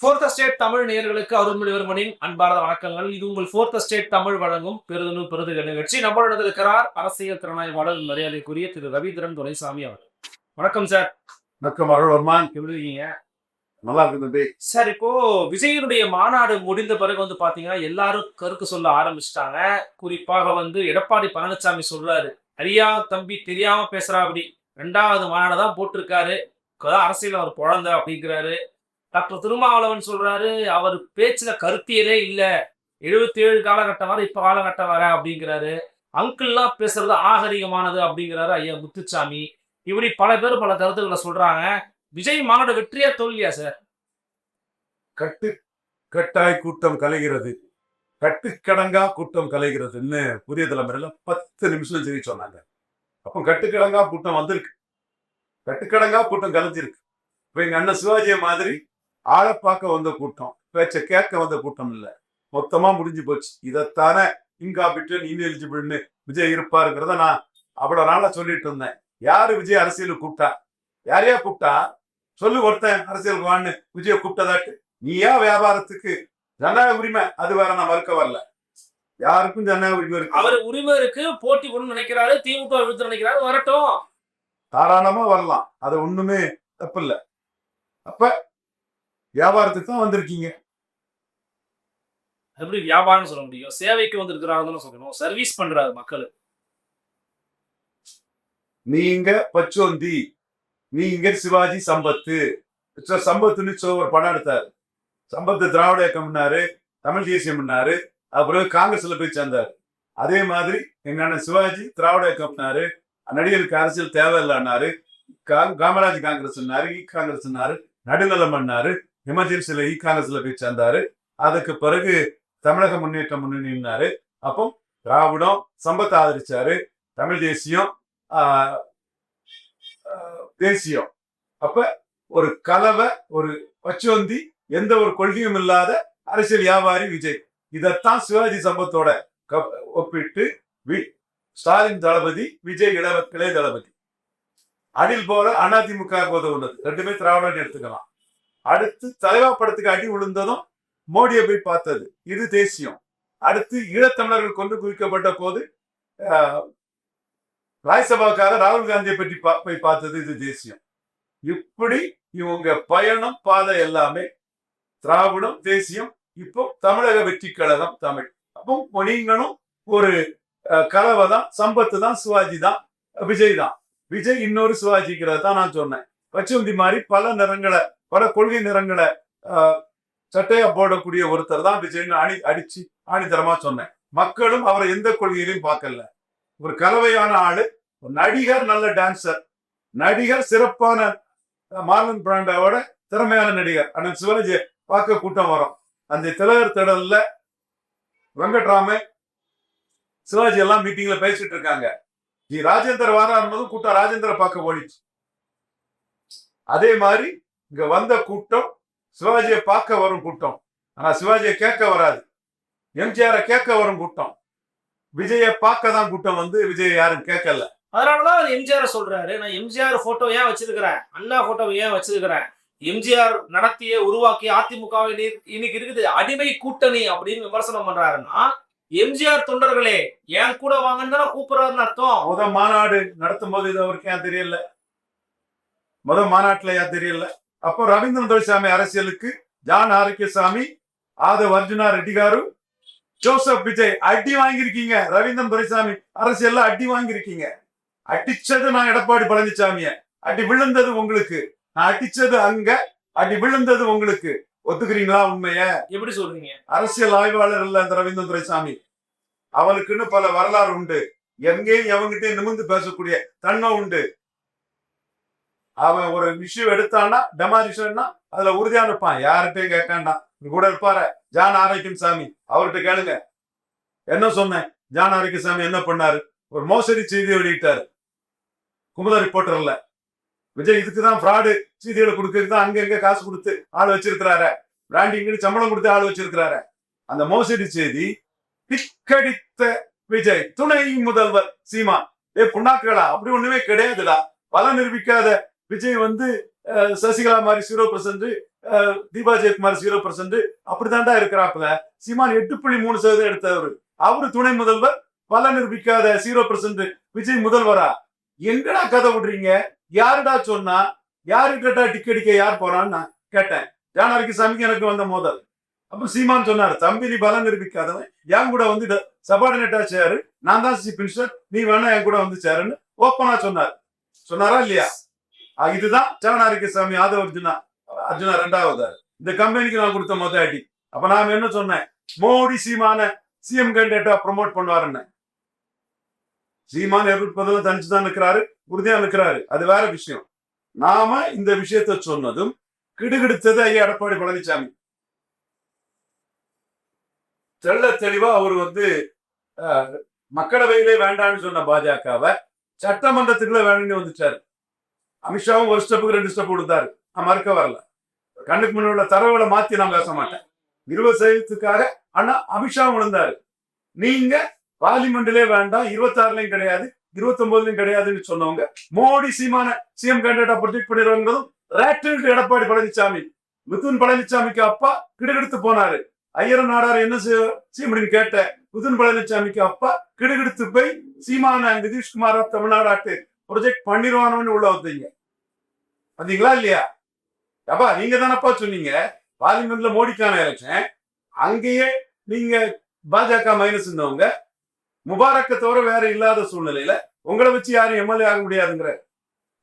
fourth state Tamil நேயர்களுக்கு அருள்மொழிவர்மனின் அன்பார்ந்த வணக்கங்கள். இது உங்கள் ஃபோர்த் ஸ்டேட் தமிழ் வழங்கும் பெருதனு பெருதுகள் நிகழ்ச்சி. நம்மளுடன் இருக்கிறார் அரசியல் திறனாய்வாளர் மரியாதைக்குரிய திரு ரவீந்திரன் துரைசாமி அவர். வணக்கம் சார். வணக்கம் அருள்வர்மான். எப்படி இருக்கீங்க? நல்லா இருக்கு தம்பி. சார் இப்போ விஜயனுடைய மாநாடு முடிந்த பிறகு வந்து பாத்தீங்கன்னா எல்லாரும் கருக்கு சொல்ல ஆரம்பிச்சிட்டாங்க. குறிப்பாக வந்து எடப்பாடி பழனிசாமி சொல்றாரு அறியா தம்பி தெரியாம பேசுறா அப்படி. ரெண்டாவது மாநாடு தான் போட்டிருக்காரு. அரசியல் அவர் குழந்தை அப்படிங்கிறாரு. டாக்டர் திருமாவளவன் சொல்றாரு அவர் பேச்சுல கருத்தியலே இல்லை. எழுபத்தி ஏழு காலகட்டம் வர இப்ப காலகட்டம் வர அப்படிங்கிறாரு. அங்கிள்லாம் பேசுறது ஆகரிகமானது அப்படிங்கிறாரு ஐயா முத்துச்சாமி. இப்படி பல பேர் பல கருத்துக்களை சொல்றாங்க. விஜய் மாநாடு வெற்றியா தோல்வியா சார்? கட்டு கட்டாய் கூட்டம் கலைகிறது. கட்டுக்கடங்கா கூட்டம் கலைகிறதுன்னு புதிய தலைமுறையில பத்து நிமிஷம் சொல்லி சொன்னாங்க. அப்போ கட்டுக்கடங்கா கூட்டம் வந்திருக்கு. கட்டுக்கடங்கா கூட்டம் கலைஞ்சிருக்கு. இப்போ எங்க அண்ணன் சிவாஜிய மாதிரி ஆளை பார்க்க வந்த கூட்டம் பேச்ச கேட்க வந்த கூட்டம் இல்ல. மொத்தமா முடிஞ்சு போச்சு. இதைத்தானே இன்காபிட்டன் இன்எலிஜிபிள்னு விஜய் இருப்பாருங்கிறத நான் அவ்வளவு நாளா சொல்லிட்டு இருந்தேன். யாரு விஜய் அரசியலுக்கு கூப்பிட்டா? யாரையா கூப்பிட்டா? சொல்லு ஒருத்தன் அரசியலுக்கு வான்னு விஜய கூப்பிட்டதாட்டு. நீயா வியாபாரத்துக்கு ஜனநாயக உரிமை? அது வேற நான் மறுக்க வரல. யாருக்கும் ஜனநாயக உரிமை இருக்கு அவர் உரிமை இருக்கு போட்டி போடணும்னு நினைக்கிறாரு திமுக விழுத்து நினைக்கிறாரு வரட்டும். தாராளமா வரலாம். அது ஒண்ணுமே தப்பு இல்ல. அப்ப வியாபாரத்துக்கு தான் வந்திருக்கீங்க. எப்படி வியாபாரம் சொல்ல முடியும்? சேவைக்கு வந்திருக்கிறாருன்னு சொல்லணும். சர்வீஸ் பண்றாரு மக்கள். நீங்க பச்சோந்தி நீங்க சிவாஜி சம்பத்து. சம்பத்துன்னு ஒரு படம் எடுத்தாரு. சம்பத்து திராவிட இயக்கம்னாரு தமிழ் தேசியம்னாரு அப்புறம் காங்கிரஸ்ல போய் சேர்ந்தாரு. அதே மாதிரி எங்க அண்ணன் சிவாஜி திராவிட இயக்கம்னாரு நடிகருக்கு அரசியல் தேவையில்லைன்னாரு காமராஜ் காங்கிரஸ்னாரு இ காங்கிரஸ்னாரு நடுநலம் பண்ணாரு எமர்ஜென்சியில இ காங்கிரஸ்ல போய் சேர்ந்தாரு. அதுக்கு பிறகு தமிழக முன்னேற்ற முன்னணினாரு அப்போ திராவிடம் சம்பத்தை ஆதரிச்சாரு. தமிழ் தேசியம் ஆஹ், ஆஹ், தேசியம். அப்ப ஒரு கலவை ஒரு பச்சுவந்தி எந்த ஒரு கொள்கையும் இல்லாத அரசியல் வியாபாரி விஜய். இதைத்தான் சிவாஜி சம்பத்தோட ஒப்பிட்டு வி- ஸ்டாலின் தளபதி விஜய் இளவ கிளை தளபதி. அடில் போல அதிமுக உதவுனது ரெண்டுமே திராவிடன்னு எடுத்துக்கலாம். அடுத்து தலைவா படத்துக்கு அடி விழுந்ததும் மோடியை போய் பார்த்தது. இது தேசியம். அடுத்து ஈழத்தமிழர்கள் கொண்டு குவிக்கப்பட்ட போது ஆஹ், ராகுல் காந்தியை பற்றி போய் பார்த்தது இது தேசியம். இப்படி இவங்க பயணம் பாதை எல்லாமே திராவிடம் தேசியம் இப்போ தமிழக வெற்றி கழகம் தமிழ். அப்போ நீங்களும் ஒரு அஹ், கலவை தான் சம்பத்து தான் சிவாஜி தான் விஜய் தான். விஜய் இன்னொரு சிவாஜிங்கிறத தான் நான் சொன்னேன். பச்சுந்தி மாதிரி பல நிறங்களை பல கொள்கை நிறங்களை அஹ், சட்டையா போடக்கூடிய ஒருத்தர் தான் விஜய்னு அணி அடிச்சு ஆணித்தரமா சொன்னேன். மக்களும் அவரை எந்த கொள்கையிலையும் பார்க்கல. ஒரு கலவையான ஆளு ஒரு நடிகர் நல்ல டான்சர் நடிகர் சிறப்பான மார்லன் பிராண்டாவோட திறமையான நடிகர். அண்ணன் சிவாஜி பார்க்க கூட்டம் வரும். அந்த திலகர் திடல்ல வெங்கட்ராம சிவாஜி எல்லாம் மீட்டிங்ல பேசிட்டு இருக்காங்க. ஜி ராஜேந்தர் வாரா போது கூட்டம் ராஜேந்திர பார்க்க ஓடிச்சு அதே மாதிரி இங்க வந்த கூட்டம் சிவாஜியை பார்க்க வரும் கூட்டம். ஆனா சிவாஜியை கேட்க வராது. எம்ஜிஆரை கேட்க வரும் கூட்டம். விஜய பார்க்க தான் கூட்டம் வந்து விஜய் யாரும் கேட்கல. அதனாலதான் எம்ஜிஆர் சொல்றாரு. நான் எம்ஜிஆர் போட்டோ ஏன் வச்சிருக்கிறேன்? அண்ணா போட்டோ ஏன் வச்சிருக்கிறேன்? எம்ஜிஆர் நடத்திய உருவாக்கிய அதிமுகவை இன்னைக்கு இருக்குது அடிமை கூட்டணி அப்படின்னு விமர்சனம் பண்றாருன்னா எம்ஜிஆர் தொண்டர்களே ஏன் கூட வாங்கன்னு கூப்பிடுறாருன்னு அர்த்தம். முத மாநாடு நடத்தும் போது இது அவருக்கு ஏன் தெரியல? முத மாநாட்டுல ஏன் தெரியல? அப்போ ரவீந்திரன் துரைசாமி அரசியலுக்கு ஜான் ஆரோக்கியசாமி ஆதவ் அர்ஜுனா ரெட்டி గారు ஜோசப் விஜய் அடி வாங்கியிருக்கீங்க. ரவீந்திரன் துரைசாமி அரசியல்ல அடி வாங்கியிருக்கீங்க. அடிச்சது நான் எடப்பாடி பழனிசாமிய அடி விழுந்தது உங்களுக்கு. நான் அடிச்சது அங்க அடி விழுந்தது உங்களுக்கு. ஒத்துக்கிறீங்களா உண்மைய? எப்படி சொல்றீங்க? அரசியல் ஆய்வாளர் இல்ல அந்த ரவீந்திரன் துரைசாமி அவனுக்குன்னு பல வரலாறு உண்டு. எங்கேயும் எவங்கிட்டயும் நிமிர்ந்து பேசக்கூடிய தன்மை உண்டு. அவன் ஒரு விஷயம் எடுத்தான்னா டெமாரிஷன்னா அதுல உறுதியா இருப்பான். யார்கிட்டயும் கேட்காண்டா. கூட இருப்பாரு. ஜான் ஆரோக்கியம் சாமி அவர்கிட்ட கேளுங்க. என்ன சொன்னேன்? ஜான் ஆரோக்கிய சாமி என்ன பண்ணாரு? ஒரு மோசடி செய்தி வெளியிட்டாரு. குமுதா ரிப்போர்ட்டர்ல விஜய் இதுக்கு தான் ஃப்ராடு செய்திகளை கொடுக்கறது தான் அங்க எங்க காசு கொடுத்து ஆள் வச்சிருக்கிறாரு. பிராண்டிங்னு சம்பளம் கொடுத்து ஆள் வச்சிருக்கிறாரு. அந்த மோசடி செய்தி திக்கடித்த விஜய் துணை முதல்வர் சீமா. ஏ புண்ணாக்களா அப்படி ஒண்ணுமே கிடையாதுடா. பல நிரூபிக்காத விஜய் வந்து சசிகலா மாதிரி zero percent Deepa Jayakumar zero percent அப்படித்தான்டா இருக்கிறாப்புல. சீமான் எட்டு புள்ளி மூணு சதவீதம் எடுத்தவர். அவரு துணை முதல்வர் பல நிரூபிக்காத ஜீரோ பர்சன்ட் விஜய் முதல்வரா? எங்கடா கதை விடுறீங்க? யாருடா சொன்னா? யாருக்கிட்ட டிக்கெட் யார் போறான்னு நான் கேட்டேன். ஜானாரிக்கு சாமிக்கு எனக்கு வந்த மோதல். அப்ப சீமான் சொன்னார் தம்பி நீ பலம் நிரூபிக்காதவன். என் கூட வந்து சபார்டினேட்டா சேரு நான் தான் சீஃப் மினிஸ்டர் நீ வேணா என் கூட வந்து சேருன்னு ஓப்பனா சொன்னார். சொன்னாரா இல்லையா? இதுதான் ஜனநாயக சாமி ஆதவ அர்ஜுனா அர்ஜுனா ரெண்டாவது? இந்த கம்பெனிக்கு நான் கொடுத்த மொத்த அடி. அப்ப நான் என்ன சொன்னேன்? மோடி சீமான சிஎம் கேண்டிடேட்டா ப்ரொமோட் பண்ணுவாருன்னு. சீமான் எதிர்ப்பதில் தனிச்சு தான் இருக்கிறாரு உறுதியா இருக்கிறாரு அது வேற விஷயம். நாம இந்த விஷயத்த சொன்னதும் கிடுகிடுத்தது ஐயா எடப்பாடி பழனிசாமி தெள்ள தெளிவா அவர் வந்து மக்களவையிலே வேண்டாம்னு சொன்ன பாஜகவை சட்டமன்றத்துக்குள்ள வேணும்னு வந்துட்டாரு. அமித்ஷாவும் ஒரு ஸ்டெப்புக்கு ரெண்டு ஸ்டெப் கொடுத்தாரு. நான் மறுக்க வரல. கண்ணுக்கு முன்னாடி உள்ள தரவுகளை மாத்தி நான் பேச மாட்டேன். இருபது சதவீதத்துக்காக ஆனா அமித்ஷாவும் விழுந்தாரு. நீங்க பார்லிமெண்ட்லயே வேண்டாம் இருபத்தாறுலயும் கிடையாது இருபத்தி ஒன்பதுலயும் கிடையாதுன்னு சொன்னவங்க மோடி சீமான சிஎம் கேண்டிடேட்டா ப்ரொஜெக்ட் பண்ணிடுவாங்கிறதும் ரேட்டில் எடப்பாடி பழனிசாமி மிதுன் பழனிசாமிக்கு அப்பா கிடுகிடுத்து போனாரு. ஐயர் நாடார் என்ன செய்ய முடியும் கேட்ட மிதுன் பழனிசாமிக்கு அப்பா கிடுகிடுத்து போய் சீமான நிதிஷ்குமாரா தமிழ்நாடாட்டு ப்ரொஜெக்ட் பண்ணிடுவானு உள்ள வந்தீங்க வந்தீங்களா இல்லையா? அப்பா நீங்க தானப்பா சொன்னீங்க? பார்லிமெண்ட்ல மோடிக்கான எலெக்ஷன் அங்கேயே நீங்க பாஜக மைனஸ் இருந்தவங்க முபாரக்க தவிர வேற இல்லாத சூழ்நிலையில உங்களை வச்சு யாரும் எம்எல்ஏ ஆக முடியாதுங்கிற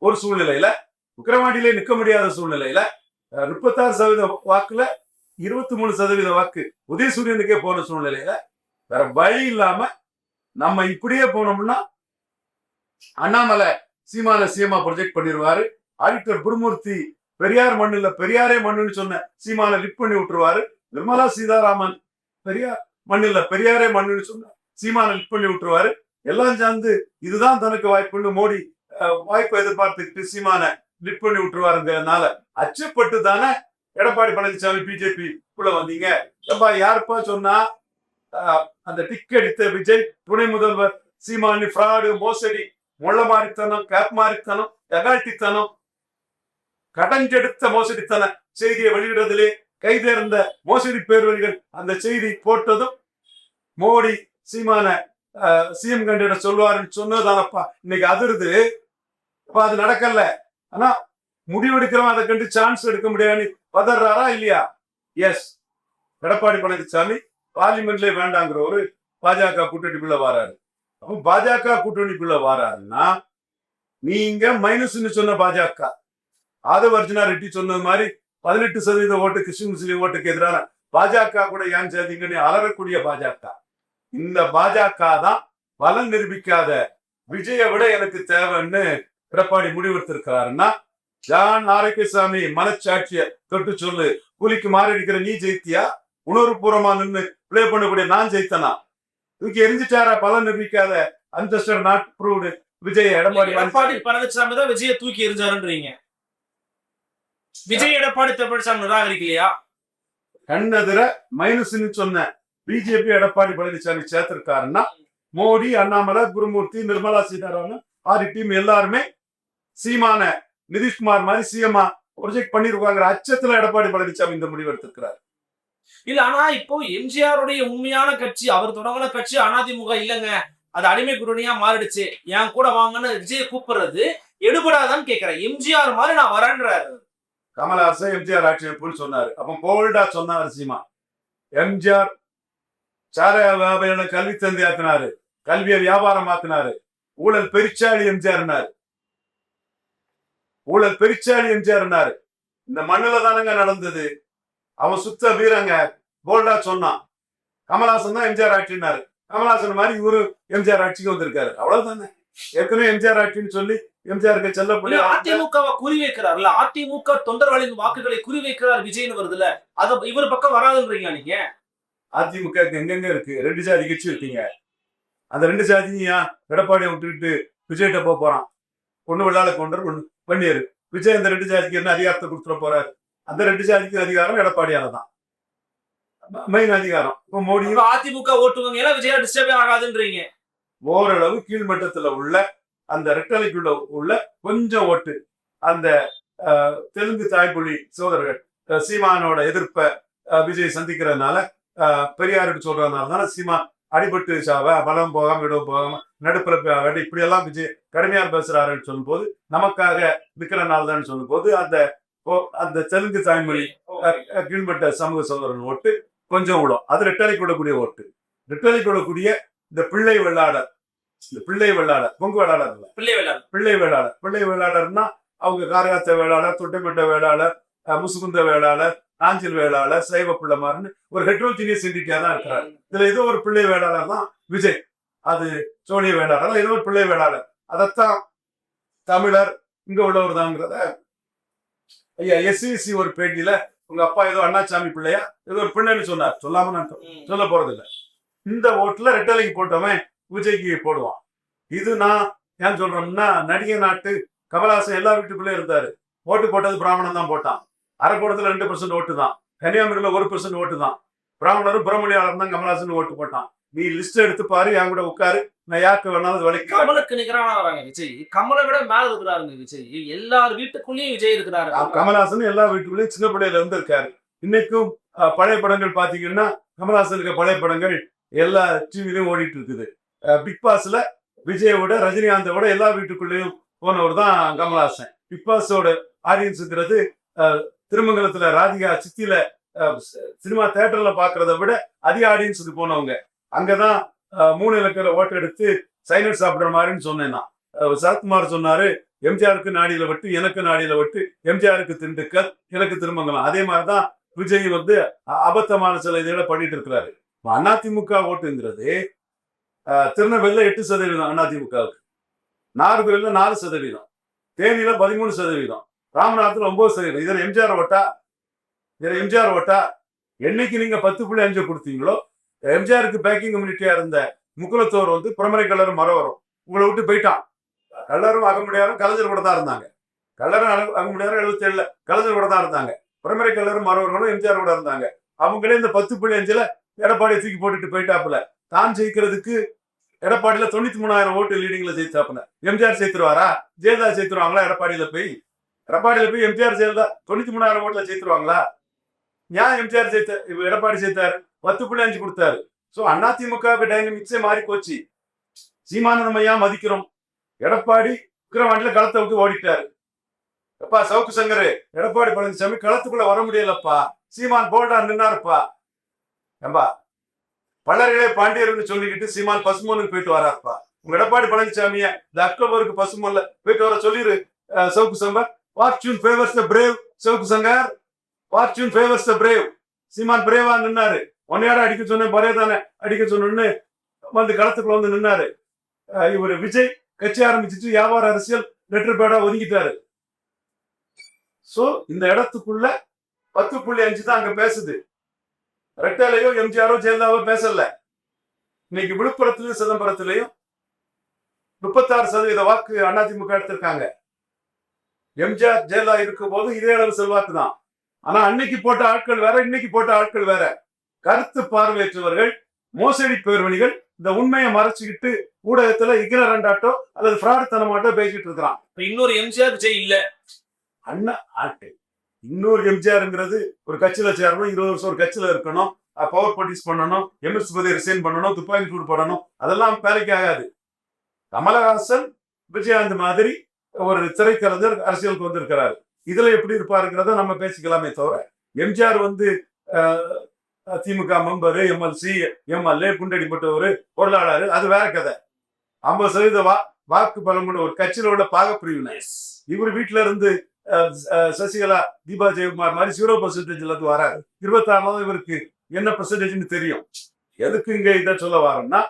ஒரு சூழ்நிலையில விக்கிரவாண்டியிலே நிக்க முடியாத சூழ்நிலையில முப்பத்தாறு சதவீத வாக்குல இருபத்தி மூணு சதவீத வாக்கு உதயசூரியனுக்கே போன சூழ்நிலையில வேற வழி இல்லாம நம்ம இப்படியே போனோம்னா அண்ணாமலை சீமான சீமா ப்ரொஜெக்ட் பண்ணிடுவாரு ஆடிட்டர் குருமூர்த்தி பெரியார் மண்ணுல பெரியாரே மண்ணுன்னு சொன்ன சீமான லிப் பண்ணி விட்டுருவாரு. நிர்மலா சீதாராமன் பெரியார் மண்ணுல பெரியாரே மண்ணுன்னு சொன்ன சீமான லிப் பண்ணி விட்டுருவாரு. எல்லாம் சேர்ந்து இதுதான் தனக்கு வாய்ப்புன்னு மோடி அஹ், வாய்ப்பை எதிர்பார்த்துக்கிட்டு சீமான லிப் பண்ணி விட்டுருவாருங்கிறதுனால அச்சப்பட்டு தானே எடப்பாடி பழனிசாமி பிஜேபி குள்ள வந்தீங்க. எப்பா யாருப்பா சொன்னா அந்த டிக் அடித்த விஜய் துணை முதல்வர் சீமானி ஃப்ராடு மோசடி முள்ள மாறித்தனம் கேப் மாறித்தனம் எகாட்டித்தனம் கடஞ்செடுத்த மோசடித்தன செய்தியை வெளியிடுறதிலே கைதேர்ந்த மோசடி பேர்வழிகள் அந்த செய்தி போட்டதும் மோடி சீமான சிஎம் கண்டிட சொல்வாருன்னு சொன்னதானப்பா இன்னைக்கு அதிருது. அப்ப அது நடக்கல. ஆனா முடிவெடுக்கிறவன் அதை கண்டு சான்ஸ் எடுக்க முடியாதுன்னு பதறாரா இல்லையா? எஸ் எடப்பாடி பழனிசாமி பார்லிமெண்ட்லேயே வேண்டாங்கிற ஒரு பாஜக கூட்டணிக்குள்ள வாராரு. அப்போ பாஜக கூட்டணிக்குள்ள வாராருன்னா நீங்க மைனஸ்னு சொன்ன பாஜக. ஆதவ அர்ஜுனா ரெட்டி சொன்னது மாதிரி பதினெட்டு சதவீத ஓட்டு கிறிஸ்டின் முஸ்லீம் ஓட்டுக்கு எதிரான பாஜக கூட ஏன் சேர்ந்தீங்கன்னு அலறக்கூடிய பாஜக? இந்த பாஜக தான் பலன் நிரூபிக்காத விஜயை விட எனக்கு தேவைன்னு எடப்பாடி முடிவெடுத்திருக்கிறாருன்னா ஜான் ஆரோக்கியசாமி மனச்சாட்சிய தொட்டு சொல்லு கூலிக்கு மாறி நீ ஜெயித்தியா? உணர்வுபூர்வமா நின்று பிளே பண்ணக்கூடிய நான் ஜெயித்தனா? தூக்கி எரிஞ்சிட்டாரா? பலன் நிரூபிக்காத அந்த நாட் ப்ரூவ்டு விஜய் எடப்பாடி எடப்பாடி பழனிசாமி தான் விஜய தூக்கி எரிஞ்சாருன்றீங்க. விஜய் எடப்பாடி பழனிசாமி நிராகரிக்கலையா? கண்ணெதிர மைனஸ்னு சொன்ன பிஜேபி எடப்பாடி பழனிசாமி சேர்த்திருக்காருன்னா மோடி அண்ணாமலை குருமூர்த்தி நிர்மலா சீதாராமன் ஆறு டீம் எல்லாருமே சீமான நிதிஷ்குமார் மாதிரி சிஎம்ஆ ப்ரொஜெக்ட் பண்ணிருக்காங்கிற அச்சத்துல எடப்பாடி பழனிசாமி இந்த முடிவு எடுத்திருக்கிறார். இல்ல ஆனா இப்போ எம்ஜிஆருடைய உண்மையான கட்சி அவர் தொடங்கின கட்சி அதிமுக இல்லங்க. அது அடிமை குருணியா மாறிடுச்சு. என் கூட வாங்கன்னு விஜய் கூப்பிடுறது எடுபடாதான்னு கேக்குறேன். எம்ஜிஆர் மாதிரி நான் வரேன்றாரு. கமலஹாசன் எம்ஜிஆர் ஆட்சி எப்படின்னு சொன்னாரு. அப்போ போல்டா சொன்னாரு சீமா. எம்ஜிஆர் சாராய வியாபாரியான கல்வி தந்தை ஆத்தினாரு கல்வியை வியாபாரம் ஆத்தினாரு ஊழல் பெருச்சாளி எம்ஜிஆர்னாரு ஊழல் பெருச்சாளி எம்ஜிஆர்னாரு இந்த மண்ணுல தானங்க நடந்தது. அவன் சுத்த வீரங்க. போல்டா சொன்னான். கமலாசன் தான் எம்ஜிஆர் ஆட்சினாரு கமலாசன் மாதிரி இவரு எம்ஜிஆர் ஆட்சிக்கு வந்திருக்காரு. அவ்வளவுதானே. ஏற்கனவே எம்ஜிஆர் ஆட்சின்னு சொல்லி எம்ஜிஆருக்கு இல்ல செல்லப்படியா அதிமுகவை குறி வைக்கிறார்ல அதிமுக தொண்டர்களின் வாக்குகளை குறி வைக்கிறார் விஜய்னு வருதுல. அது இவர் பக்கம் வராதுன்றீங்களா நீங்க? அதிமுக எங்கெங்க இருக்கு? ரெண்டு ஜாதி கட்சி இருக்கீங்க. அந்த ரெண்டு சாதியும் எடப்பாடியை விட்டுக்கிட்டு விஜய்கிட்ட போக போறான்? ஒண்ணு வெள்ளாள கொண்டர் ஒண்ணு வன்னியர் விஜய் அந்த ரெண்டு ஜாதிக்கு என்ன அதிகாரத்தை கொடுத்துட போறாரு? அந்த ரெண்டு ஜாதிக்கு அதிகாரம் எடப்பாடியால தான் மெயின் அதிகாரம். இப்போ இப்ப அதிமுக ஓட்டுவங்க எல்லாம் விஜயா டிஸ்டர்பே ஆகாதுன்றீங்க. ஓரளவு கீழ்மட்டத்துல உள்ள அந்த ரெட்டலைக்குள்ள உள்ள கொஞ்சம் ஓட்டு. அந்த தெலுங்கு தாய்மொழி சோதரர்கள் சீமானோட எதிர்ப்பை அஹ், விஜய் சந்திக்கிறதுனால பெரியாருக்கு சொல்றதுனால தானே சீமா அடிபட்டு சாவ பலம் போகாம இடம் போகாம நடுப்புற இப்படி எல்லாம் விஜய் கடுமையா பேசுறாருன்னு சொல்லும்போது நமக்காக நிக்கிறனால தான் சொல்லும்போது அந்த அந்த தெலுங்கு தாய்மொழி கீழ்பட்ட சமூக சோதரன் ஓட்டு கொஞ்சம் விடும். அது ரெட்டலை கூடக்கூடிய ஓட்டு. ரெட்டலை கூடக்கூடிய இந்த பிள்ளை வெள்ளாடர் இந்த பிள்ளை வெள்ளாடர் கொங்கு வெள்ளாடர் இல்ல. பிள்ளை வேளாண் பிள்ளை வேளாளர். பிள்ளை வேளாளர்னா அவங்க காரகாத்த வேளாளர் தொட்டைமட்ட வேளாளர் முசுகுந்த வேளாளர் ஆஞ்சில் வேளாளர் சைவ பிள்ளைமார்னு ஒரு ஹெட்ரோஜினியஸ் என்டிட்டியா தான் இருக்கிறார். இதுல ஏதோ ஒரு பிள்ளை வேளாளர் தான் விஜய். அது சோழிய வேளாளர். ஏதோ ஒரு பிள்ளை வேளாளர். அதைத்தான் தமிழர் இங்க உள்ளவர் தாங்கிறத. ஐயா எஸ்சிஎஸ்சி ஒரு பேட்டியில உங்க அப்பா ஏதோ அண்ணாசாமி பிள்ளையா ஏதோ ஒரு பிள்ளைன்னு சொன்னார். சொல்லாம நான் சொல்ல போறது இல்ல இந்த ஓட்டுல ரெட்டலைக்கு போட்டவன் விஜய்க்கு போடுவான். இது நான் ஏன் சொல்றோம்னா நடிகை நாட்டு கமலஹாசன் எல்லா வீட்டுக்குள்ளே இருந்தாரு. ஓட்டு போட்டது பிராமணன் தான் போட்டான். அரக்கோணத்துல ரெண்டு பர்சன்ட் ஓட்டு தான். கன்னியாகுமரியில ஒரு பர்சன்ட் ஓட்டு தான். பிராமணரும் புறமொழியாளர் தான் கமலஹாசன் ஓட்டு போட்டான். நீ லிஸ்ட் எடுத்து பாரு என் கூட உட்காரு. நான் யாருக்கு வேணாலும் வேலைக்கு கமலுக்கு நிகரான வராங்க விஜய். கமலை விட மேல இருக்கிறாருங்க விஜய். எல்லார் வீட்டுக்குள்ளேயும் விஜய் இருக்கிறாரு. கமலஹாசன் எல்லா வீட்டுக்குள்ளேயும் சின்ன பிள்ளையில இருந்து இருக்காரு இன்னைக்கும் பழைய படங்கள் பாத்தீங்கன்னா கமலஹாசனுக்கு பழைய படங்கள் எல்லா டிவிலையும் ஓடிட்டு இருக்குது. பிக் பாஸ்ல விஜயோட ரஜினிகாந்தோட எல்லா வீட்டுக்குள்ளேயும் போனவர் தான் கமலஹாசன் பிக் பாஸோட ஆடியன்ஸுங்கிறது திருமங்கலத்துல ராதிகா சித்தியில அஹ், சினிமா தேட்டர்ல பாக்குறத விட அதிக ஆடியன்ஸுக்கு போனவங்க. அங்கதான் மூணு இலக்கிற ஓட்டு எடுத்து சைனட் சாப்பிடுற மாதிரின்னு சொன்னேன் நான் சரத்குமார் சொன்னாரு எம்ஜிஆருக்கு நாடியில வட்டு எனக்கு நாடியில வட்டு எம்ஜிஆருக்கு திண்டுக்கல் எனக்கு திருமங்கலம். அதே மாதிரிதான் விஜய் வந்து அ- அபத்தமான சில இதுகளை பண்ணிட்டு இருக்கிறாரு. அதிமுக ஓட்டுங்கிறது திருநெல்வேலியில எட்டு சதவீதம் அதிமுகவுக்கு. நாகர்கோவில்ல நாலு சதவீதம். தேனியில பதிமூணு சதவீதம். ராமநாதத்தில் ஒன்பது சதவீதம். இதில் எம்ஜிஆர் ஓட்டா? இதில் எம்ஜிஆர் ஓட்டா? என்னைக்கு நீங்க பத்து புள்ளி அஞ்சு கொடுத்தீங்களோ எம்ஜிஆருக்கு பேக்கிங் கம்யூனிட்டியா இருந்த முக்குலத்தோர் வந்து புறமறை கல்லரும் மரம் வரும். உங்களை விட்டு போயிட்டான். கல்லரும் அகமுடியாரும் கலைஞர் கூட தான் இருந்தாங்க. கல்லரும் அக- அகமுடியாரும் எழுபத்தி ஏழுல கலைஞர் கூட தான் இருந்தாங்க. பிறமறை கல்லரும் மறவர்களும் எம்ஜிஆர் கூட இருந்தாங்க. அவங்களே இந்த பத்து புள்ளி அஞ்சுல எடப்பாடியை தூக்கி போட்டுட்டு போயிட்டாப்புல. தான் ஜெயிக்கிறதுக்கு எடப்பாடியில தொண்ணூத்தி மூணாயிரம் ஓட்டு லீடிங்ல ஜெயிச்சாப்புல எம்ஜிஆர் சேர்த்துருவாரா ஜெயலலிதா சேர்த்துருவாங்களா எடப்பாடியில போய்? எடப்பாடியில போய் எம்ஜிஆர் ஜெயலலிதா தொண்ணூத்தி மூணாயிரம் ஓட்டுல சேர்த்துருவாங்களா ஏன் எம்ஜிஆர் ஜெயித்த இப்ப எடப்பாடி சேர்த்தாரு பத்து புள்ளி அஞ்சு கொடுத்தாரு. சோ அதிமுக டைனமிக்ஸே மாறி போச்சு சீமான நம்ம ஏன் மதிக்கிறோம். எடப்பாடி விக்கிரவாண்டில களத்தை விட்டு ஓடிட்டாரு. அப்பா சவுக்கு சங்கர் எடப்பாடி பழனிசாமி களத்துக்குள்ள வர முடியலப்பா. சீமான் போல்டா நின்னாருப்பா. ஏம்பா பல்லர்களே பாண்டியர்னு சொல்லிக்கிட்டு சீமான் பசுமோனுக்கு போயிட்டு வராப்பா உங்க எடப்பாடி பழனிசாமிய இந்த அக்டோபருக்கு பசுமோன்ல போயிட்டு வர சொல்லிரு அஹ், Savukku chamber fortune favours the brave Savukku Shankar. Fortune favours the brave Seeman பிரேவா நின்னாரு. உன்னையாட அடிக்க சொன்னேன் பரே தானே அடிக்க சொன்னு வந்து களத்துக்குள்ள வந்து நின்னாரு. இவர் இவரு விஜய் கட்சி ஆரம்பிச்சிட்டு வியாபார அரசியல் லெட்டர் பேடா ஒதுங்கிட்டாரு சோ இந்த இடத்துக்குள்ள பத்து புள்ளி அஞ்சு தான் அங்க பேசுது. ரெட்டாலையோ எம்ஜிஆரோ ஜெயலலிதாவோ பேசல. இன்னைக்கு விழுப்புரத்திலையும் சிதம்பரத்திலையும் முப்பத்தாறு சதவீத வாக்கு அதிமுக எடுத்திருக்காங்க. எம்ஜிஆர் ஜெயலலிதா இருக்கும் போது இதே அளவு செல்வாக்கு தான். ஆனா அன்னைக்கு போட்ட ஆட்கள் வேற இன்னைக்கு போட்ட ஆட்கள் வேற. கருத்து பார்வையற்றவர்கள் மோசடி பேர்வணிகள் இந்த உண்மையை மறைச்சுக்கிட்டு ஊடகத்துல இக்னரண்டாட்டோ அல்லது ஃப்ராடுத்தனமாட்டோ பேசிட்டு இருக்கிறான். இப்ப இன்னொரு எம்ஜிஆர் விஜய் இல்ல. அண்ணா ஆட்டு. இன்னொரு எம்ஜிஆர்ங்கிறது ஒரு கட்சியில சேரணும் இருபது வருஷம் ஒரு கட்சியில இருக்கணும் பவர் பொலிட்டிக்ஸ் பண்ணணும் எம்எஸ் பதி ரிசைன் பண்ணணும் துப்பாக்கி சூடு போடணும் அதெல்லாம் வேலைக்கு ஆகாது. கமலஹாசன் விஜயகாந்த் மாதிரி ஒரு திரைக்கலைஞர் அரசியலுக்கு வந்திருக்கிறாரு. இதுல எப்படி இருப்பாருங்கிறத நம்ம பேசிக்கலாமே தவிர எம்ஜிஆர் வந்து திமுக மெம்பரு எம்எல்சி எம்எல்ஏ குண்டடிப்பட்டவர் பொருளாளர் அது வேற கதை. ஐம்பது சதவீத வா வாக்கு பலம் கொண்ட ஒரு கட்சியில உள்ள பாகப்பிரிவினை இவர் வீட்டுல இருந்து சசிகலா தீபா ஜெயக்குமார் மாதிரி ஜீரோ பர்சன்டேஜ்ல இருந்து வராது இருபத்தாறாவது இவருக்கு என்ன பர்சன்டேஜ்னு தெரியும். எதுக்கு இங்க இதை சொல்ல வரோம்னா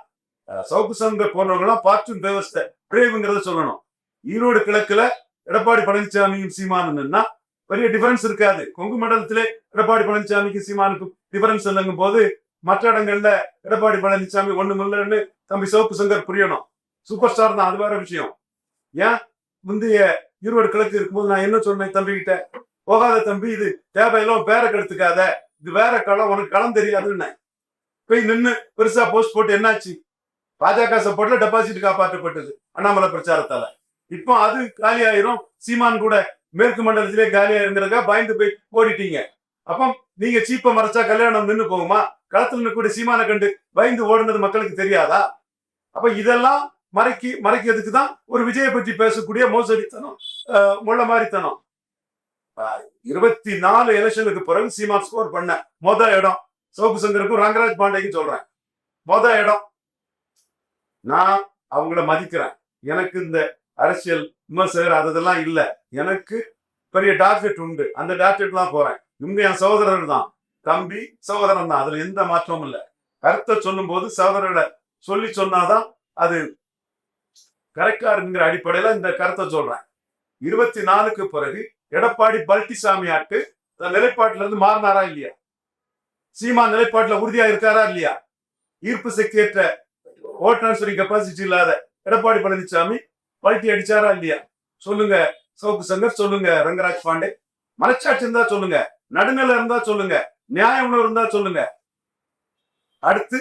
சவுக்கு சங்க போன்றவங்களாம் பார்ச்சும் விவசாய பிரேவுங்கிறத சொல்லணும். ஈரோடு கிழக்குல எடப்பாடி பழனிசாமியும் சீமானுன்னா பெரிய டிஃபரன்ஸ் இருக்காது. கொங்கு மண்டலத்திலே எடப்பாடி பழனிசாமிக்கு சீமானுக்கும் டிஃபரன்ஸ் இல்லைங்கும் போது மற்ற இடங்கள்ல எடப்பாடி பழனிசாமி ஒண்ணும் இல்லைன்னு தம்பி சிவப்பு சங்கர் புரியணும். சூப்பர் ஸ்டார் தான் அது வேற விஷயம். ஏன் முந்தைய ஈரோடு கிழக்கு இருக்கும்போது நான் என்ன சொன்னேன் தம்பிக்கிட்ட போகாத தம்பி இது தேவையெல்லாம் பேரை கெடுத்துக்காத. இது வேற களம் உனக்கு களம் தெரியாதுன்னு. போய் நின்னு பெருசா போஸ்ட் போட்டு என்னாச்சு? பாஜக சப்போர்ட்ல டெபாசிட் காப்பாற்றப்பட்டது அண்ணாமலை பிரச்சாரத்தால. இப்போ அது காலியாயிரும். சீமான் கூட மேற்கு மண்டலத்திலே காலியாயிருங்கிறதுக்கா பயந்து போய் ஓடிட்டீங்க. அப்போ நீங்க சீப்பை மறைச்சா கல்யாணம் நின்னு போகுமா? களத்துல நின்று கூட சீமானை கண்டு பயந்து ஓடுனது மக்களுக்கு தெரியாதா? அப்ப இதெல்லாம் மறைக்கி மறைக்கிறதுக்கு தான் ஒரு விஜயை பற்றி பேசக்கூடிய மோசடித்தனம். முள்ள மாதிரித்தனம் இருபத்தி நாலு எலெக்ஷனுக்கு பிறகு சீமா ஸ்கோர் பண்ண. மொத இடம். சோப்பு சங்கருக்கும் ரங்கராஜ் பாண்டேக்கும் சொல்றேன். மொத இடம். நான் அவங்கள மதிக்கிறேன். எனக்கு இந்த அரசியல் விமர்சகர் அதெல்லாம் இல்ல. எனக்கு பெரிய டார்கெட் உண்டு. அந்த டார்கெட்லாம் போறேன். இவங்க என் சகோதரர் தான். தம்பி சகோதரன் தான். அதுல எந்த மாற்றமும் இல்ல. கருத்தை சொல்லும் போது சகோதரரை சொல்லி சொன்னாதான் அது கரெக்டா இருக்குங்கிற அடிப்படையில இந்த கருத்தை சொல்றேன். இருபத்தி நாலுக்கு பிறகு எடப்பாடி பல்டிசாமியாட்டு தன் நிலைப்பாட்டுல இருந்து மாறினாரா இல்லையா? சீமா நிலைப்பாட்டுல உறுதியா இருக்காரா இல்லையா? ஈர்ப்பு சக்தியற்ற ஓட் டிரான்ஸ்பரிங் கெப்பாசிட்டி இல்லாத எடப்பாடி பழனிசாமி பல்ட்டி அடிச்சாரா இல்லையா? சொல்லுங்க சோப்பு சங்கர் சொல்லுங்க ரங்கராஜ் பாண்டே. மனச்சாட்சி இருந்தா சொல்லுங்க நடுநிலை இருந்தா சொல்லுங்க நியாய உணர்வு இருந்தா சொல்லுங்க. அடுத்து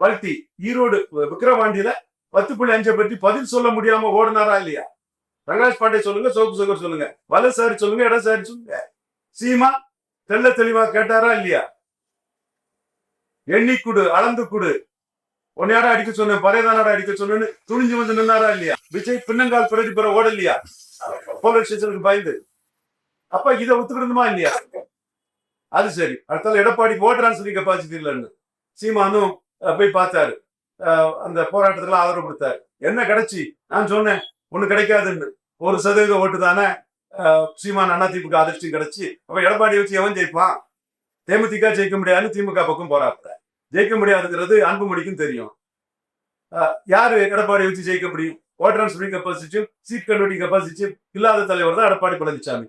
பல்ட்டி ஈரோடு விக்கிரவாண்டியில பத்து புள்ளி அஞ்சை பற்றி பதில் சொல்ல முடியாம ஓடினாரா இல்லையா? ரங்கராஜ் பாண்டே சொல்லுங்க சோப்பு சுகர் சொல்லுங்க. வலசாரி சொல்லுங்க இடசாரி சொல்லுங்க. சீமா தெல்ல தெளிவா கேட்டாரா இல்லையா? எண்ணி குடு அளந்து குடு. உன்னையாடா அடிக்க சொன்னேன் பறையதானாடா அடிக்க சொன்னேன்னு துணிஞ்சு வந்து நின்னாரா இல்லையா? விஜய் பின்னங்கால் பிரதி பெற ஓடலையா போலீஸ் ஸ்டேஷனுக்கு பயந்து. அப்ப இதை ஒத்துக்கிடணுமா இல்லையா? அது சரி. அடுத்தால எடப்பாடி ஓட் டிரான்ஸ்பரிங் கெப்பாசிட்டி இல்லைன்னு சீமானும் போய் பார்த்தாரு. அந்த போராட்டத்துல ஆதரவு கொடுத்தாரு. என்ன கிடைச்சி நான் சொன்னேன் ஒண்ணு கிடைக்காதுன்னு. ஒரு சதவீத ஓட்டு தானே சீமான் அண்ணா திமுக அதிர்ஷ்டம் கிடைச்சி அப்ப எடப்பாடி வச்சு எவன் ஜெயிப்பான்? தேமுதிக ஜெயிக்க முடியாதுன்னு திமுக பக்கம் போறாப்புல. ஜெயிக்க முடியாதுங்கிறது அன்புமணிக்கும் தெரியும். அஹ், யாரு எடப்பாடி வச்சு ஜெயிக்க முடியும்? ஓட்டர் டிரான்ஸ்பரிங் கெப்பாசிட்டியும் சீட் கன்வெர்ட்டிங் கெப்பாசிட்டியும் இல்லாத தலைவர் தான் எடப்பாடி பழனிசாமி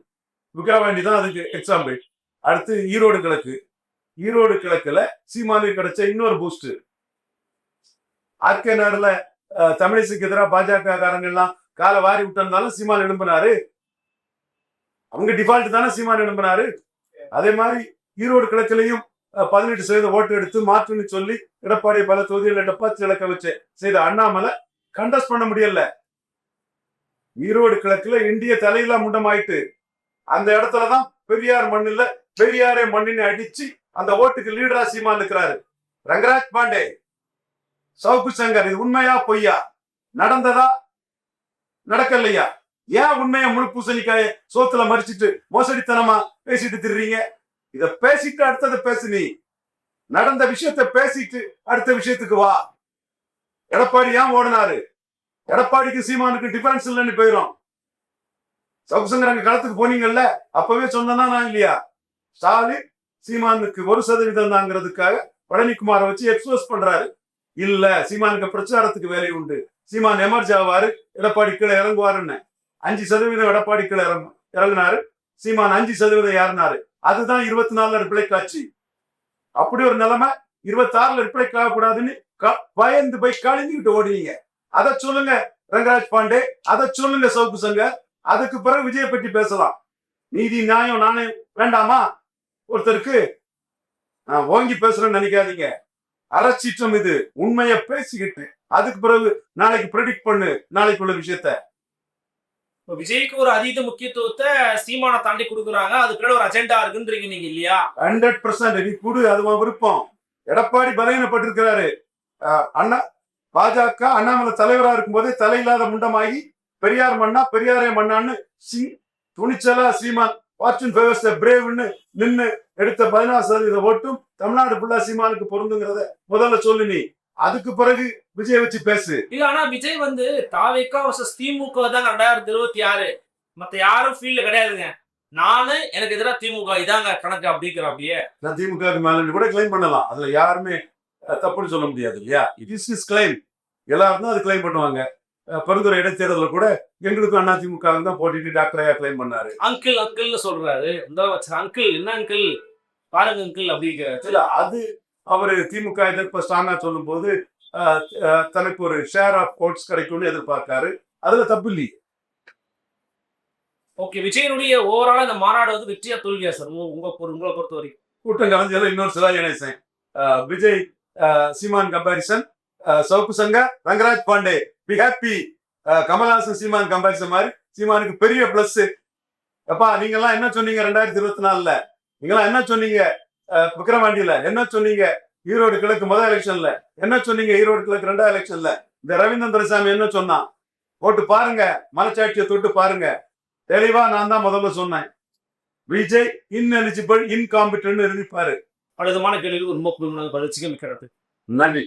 விக்ராவாண்டி தான் அதுக்கு எக்ஸாம்பிள் அடுத்து ஈரோடு கிழக்கு. ஈரோடு கிழக்குல சீமானுக்கு கிடைச்ச இன்னொரு பூஸ்ட் ஆர்கே நகர்ல தமிழிசைக்கு எதிராக பாஜக காரங்க எல்லாம் காலை வாரி விட்டதுனால சீமான் எழும்பினாரு. அவங்க டிஃபால்ட் தானே சீமான் எழும்பினாரு. அதே மாதிரி ஈரோடு கிழக்கிலையும் பதினெட்டு சதவீத ஓட்டு எடுத்து மாற்றுன்னு சொல்லி எடப்பாடி பல தொகுதிகளில் டெபாசிட் இழக்க வச்சு செய்த அண்ணாமலை கண்டஸ்ட் பண்ண முடியல. ஈரோடு கிழக்குல இந்திய தலையில முண்டமாயிட்டு அந்த இடத்துலதான் பெரியார் மண்ணுல பெரியாரே மண்ணினை அடிச்சு அந்த ஓட்டுக்கு லீடரா சீமான் இருக்கிறாரு ரங்கராஜ் பாண்டே சவுக்கு சங்கர் இது உண்மையா பொய்யா? நடந்ததா? நடக்கலையா? ஏன் உண்மையை முழு பூசணிக்காய சோத்துல மறிச்சிட்டு மோசடித்தனமா பேசிட்டு திடுறீங்க இத பேசிட்டு அடுத்ததை பேசு நீ. நடந்த விஷயத்த பேசிட்டு அடுத்த விஷயத்துக்கு வா. எடப்பாடி ஏன் ஓடினாரு? எடப்பாடிக்கு சீமானுக்கு டிஃபரன்ஸ் இல்லைன்னு போயிரும். சவுசங்கர் அங்க களத்துக்கு போனீங்கல்ல அப்பவே சொன்னா நான் இல்லையா? ஸ்டாலின் சீமானுக்கு ஒரு சதவீதம் தாங்கிறதுக்காக பழனிக்குமாரை வச்சு எக்ஸ்போஸ் பண்றாரு. இல்ல சீமானுக்கு பிரச்சாரத்துக்கு வேலை உண்டு. சீமான் எமர்ஜ் ஆவாரு எடப்பாடி கீழே இறங்குவாருன்னு. அஞ்சு சதவீதம் எடப்பாடி கீழே இறங்கு இறங்குனாரு. சீமான் அஞ்சு சதவீதம் ஏறினாரு. அதுதான் இருபத்தி நாலுல ரிப்ளை காட்சி. அப்படி ஒரு நிலைமை இருபத்தி ஆறுல ரிப்ளை ஆகக்கூடாதுன்னு க- பயந்து போய் கழிஞ்சுக்கிட்டு ஓடுவீங்க அதை சொல்லுங்க ரங்கராஜ் பாண்டே. அதை சொல்லுங்க சவுக்கு சங்கர் அதுக்கு பிறகு விஜய பற்றி பேசலாம். நீதி நியாயம் நானே வேண்டாமா? ஒருத்தருக்கு நான் ஓங்கி பேசுறேன்னு நினைக்காதீங்க. அறச்சீற்றம் இது. உண்மையை பேசிக்கிட்டு அதுக்கு பிறகு நாளைக்கு ப்ரெடிக்ட் பண்ணு. நாளைக்குள்ள விஷயத்த. இப்ப விஜய்க்கு ஒரு அதீத முக்கியத்துவத்தை சீமானை தாண்டி கொடுக்குறாங்க. அது பின்னாடி ஒரு அஜெண்டா இருக்குன்றீங்க நீங்க இல்லையா? ஹண்ட்ரட் பர்சன்ட் நீ குடு. அது விருப்பம். எடப்பாடி பலகீனப்பட்டிருக்கிறாரு. அண்ணா பாஜக அண்ணாமலை தலைவரா இருக்கும்போதே தலையில்லாத முண்டமாகி பெரியார் மண்ணா பெரியாரே மண்ணான்னு சி துணிச்சலா சீமான் ஃபார்ச்சூன் ஃபேவர்ஸ் பிரேவ்னு நின்னு எடுத்த பதினாறு சதவீத ஓட்டும் தமிழ்நாடு ஃபுல்லா சீமானுக்கு பொருந்துங்கிறத முதல்ல சொல்லு நீ. அதுக்கு பிறகு விஜய் வச்சு பேசு. இல்ல ஆனா விஜய் வந்து தாவேக்கா வர்சஸ் திமுக தான் ரெண்டாயிரத்தி இருபத்தி ஆறு. மத்த யாரும் ஃபீல்ட்ல கிடையாதுங்க. நானு எனக்கு எதிராக திமுக இதாங்க கணக்கு அப்படிங்கிற அப்படியே. நான் திமுக மேல கூட கிளைம் பண்ணலாம். அதுல யாருமே தப்புன்னு சொல்ல முடியாது இல்லையா? இட் இஸ் இஸ் கிளைம் எல்லாரும் அது கிளைம் பண்ணுவாங்க. அஹ், பெருந்துறை இடைத்தேர்தலில் கூட எங்களுக்கும் அண்ணா திமுக தான் போட்டிட்டு டாக்டர் ஐயா கிளைம் பண்ணாரு. அங்கிள் அங்கிள்னு சொல்றாரு. அங்கிள் என்ன அங்கிள் பாருங்க அங்கிள் அப்படிங்கிற இல்ல அது அவரு திமுக எதிர்ப்ப ஸ்ட்ராங்கா சொல்லும் போது தனக்கு ஒரு ஷேர் ஆஃப் ஓட்ஸ் கிடைக்கும்னு எதிர்பார்க்காரு. அதுல தப்பு இல்லையே. ஓகே விஜயனுடைய ஓவராலா இந்த மாநாடு வந்து வெற்றியா தோல்வியா சார் உங்க உங்களை பொறுத்த வரைக்கும். கூட்டம் கலைஞர்கள் இன்னொரு Sivaji Ganesan Vijay Seeman comparison Savukku Sanga Rangaraj Pandey. Be happy Kamal Haasan Seeman comparison மாதிரி சீமானுக்கு பெரிய பிளஸ் அப்பா நீங்க எல்லாம் என்ன சொன்னீங்க ரெண்டாயிரத்தி இருபத்தி நாலுல? நீங்களாம் என்ன சொன்னீங்க? ஆஹ், விக்கிரவாண்டியில. என்ன சொன்னீங்க? ஈரோடு கிழக்கு முதல் எலெக்ஷன்ல என்ன சொன்னீங்க? ஈரோடு கிழக்கு ரெண்டாவது எலெக்ஷன்ல இந்த ரவீந்திரன் துரைசாமி என்ன சொன்னான் போட்டு பாருங்க. மனச்சாட்சியை தொட்டு பாருங்க. தெளிவா நான் தான் முதல்ல சொன்னேன். விஜய் இன்எலிஜிபிள் இன்காம்பிட்டன்ட் இருப்பாரு பலவிதமான கேள்விகளுக்கு ரொம்ப பதில் மிக்கிறது நன்றி.